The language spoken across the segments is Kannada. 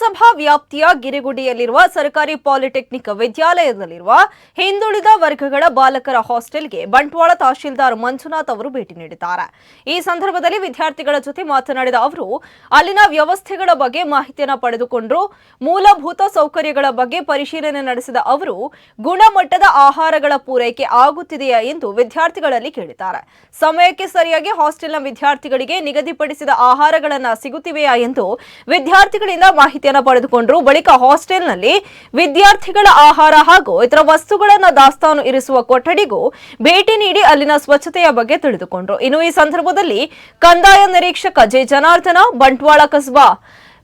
ಪುರಸಭಾ ವ್ಯಾಪ್ತಿಯ ಗಿರಿಗುಡಿಯಲ್ಲಿರುವ ಸರ್ಕಾರಿ ಪಾಲಿಟೆಕ್ನಿಕ್ ವಿದ್ಯಾಲಯದಲ್ಲಿರುವ ಹಿಂದುಳಿದ ವರ್ಗಗಳ ಬಾಲಕರ ಹಾಸ್ಟೆಲ್ಗೆ ಬಂಟ್ವಾಳ ತಹಶೀಲ್ದಾರ್ ಮಂಜುನಾಥ್ ಅವರು ಭೇಟಿ ನೀಡಿದ್ದಾರೆ. ಈ ಸಂದರ್ಭದಲ್ಲಿ ವಿದ್ಯಾರ್ಥಿಗಳ ಜೊತೆ ಮಾತನಾಡಿದ ಅವರು, ಅಲ್ಲಿನ ವ್ಯವಸ್ಥೆಗಳ ಬಗ್ಗೆ ಮಾಹಿತಿಯನ್ನು ಪಡೆದುಕೊಂಡು ಮೂಲಭೂತ ಸೌಕರ್ಯಗಳ ಬಗ್ಗೆ ಪರಿಶೀಲನೆ ನಡೆಸಿದ ಅವರು, ಗುಣಮಟ್ಟದ ಆಹಾರಗಳ ಪೂರೈಕೆ ಆಗುತ್ತಿದೆಯಾ ಎಂದು ವಿದ್ಯಾರ್ಥಿಗಳಲ್ಲಿ ಕೇಳಿದ್ದಾರೆ. ಸಮಯಕ್ಕೆ ಸರಿಯಾಗಿ ಹಾಸ್ಟೆಲ್ನ ವಿದ್ಯಾರ್ಥಿಗಳಿಗೆ ನಿಗದಿಪಡಿಸಿದ ಆಹಾರಗಳನ್ನ ಸಿಗುತ್ತಿವೆಯಾ ಎಂದು ವಿದ್ಯಾರ್ಥಿಗಳಿಂದ ಮಾಹಿತಿಯನ್ನು ಪಡೆದುಕೊಂಡರು. ಬಳಿಕ ಹಾಸ್ಟೆಲ್ನಲ್ಲಿ ವಿದ್ಯಾರ್ಥಿಗಳ ಆಹಾರ ಹಾಗೂ ಇತರ ವಸ್ತುಗಳನ್ನು ದಾಸ್ತಾನು ಇರಿಸುವ ಕೊಠಡಿಗೂ ಭೇಟಿ ನೀಡಿ ಅಲ್ಲಿನ ಸ್ವಚ್ಛತೆಯ ಬಗ್ಗೆ ತಿಳಿದುಕೊಂಡರು. ಇನ್ನು ಈ ಸಂದರ್ಭದಲ್ಲಿ ಕಂದಾಯ ನಿರೀಕ್ಷಕ ಜೆ. ಜನಾರ್ದನ ಬಂಟ್ವಾಳ ಕಸ್ಬಾ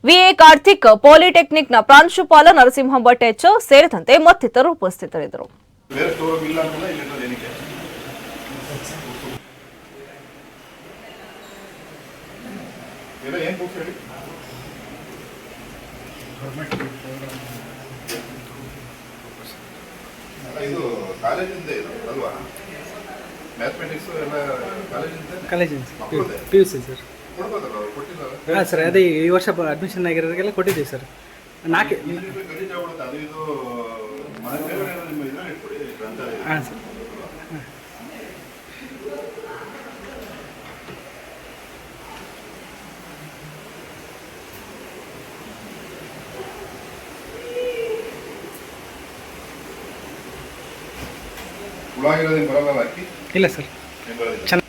ವಿಎ ಕಾರ್ತಿಕ್, ಪಾಲಿಟೆಕ್ನಿಕ್ನ ಪ್ರಾಂಶುಪಾಲ ನರಸಿಂಹ ಭಟ್ ಎಚ್ ಸೇರಿದಂತೆ ಮತ್ತಿತರರು ಉಪಸ್ಥಿತರಿದ್ದರು. ಎಲ್ಲ ಬುಕ್ಸ್ ಹೇಳಿ? ಇದು ಕಾಲೇಜಿಂದ ಇದು ಅಲ್ವಾ? ಮ್ಯಾಥಮೆಟಿಕ್ಸ್ ಎಲ್ಲ ಕಾಲೇಜಿಂದ? ಕಾಲೇಜಿಂದ? ಪಿ ಯು ಸಿ ಸರ್ ಕೊಡ್ಬೋದಲ್ಲ ಅವ್ರು ಕೊಟ್ಟಿದ್ದಾರೆ ಹಾಂ ಸರ್ ಅದೇ ಈ ವರ್ಷ ಅಡ್ಮಿಷನ್ ಆಗಿರೋರಿಗೆಲ್ಲ ಕೊಟ್ಟಿದ್ದೀವಿ ಸರ್ ನಾಲ್ಕು ಅದು ಇದು ಹಾಂ ಸರ್ ಹುಳ ಆಗಿರೋದೇನು ಬರಲ್ಲ ಅಕ್ಕಿ? ಇಲ್ಲ ಸರ್. ಬರೋದಿಲ್ಲ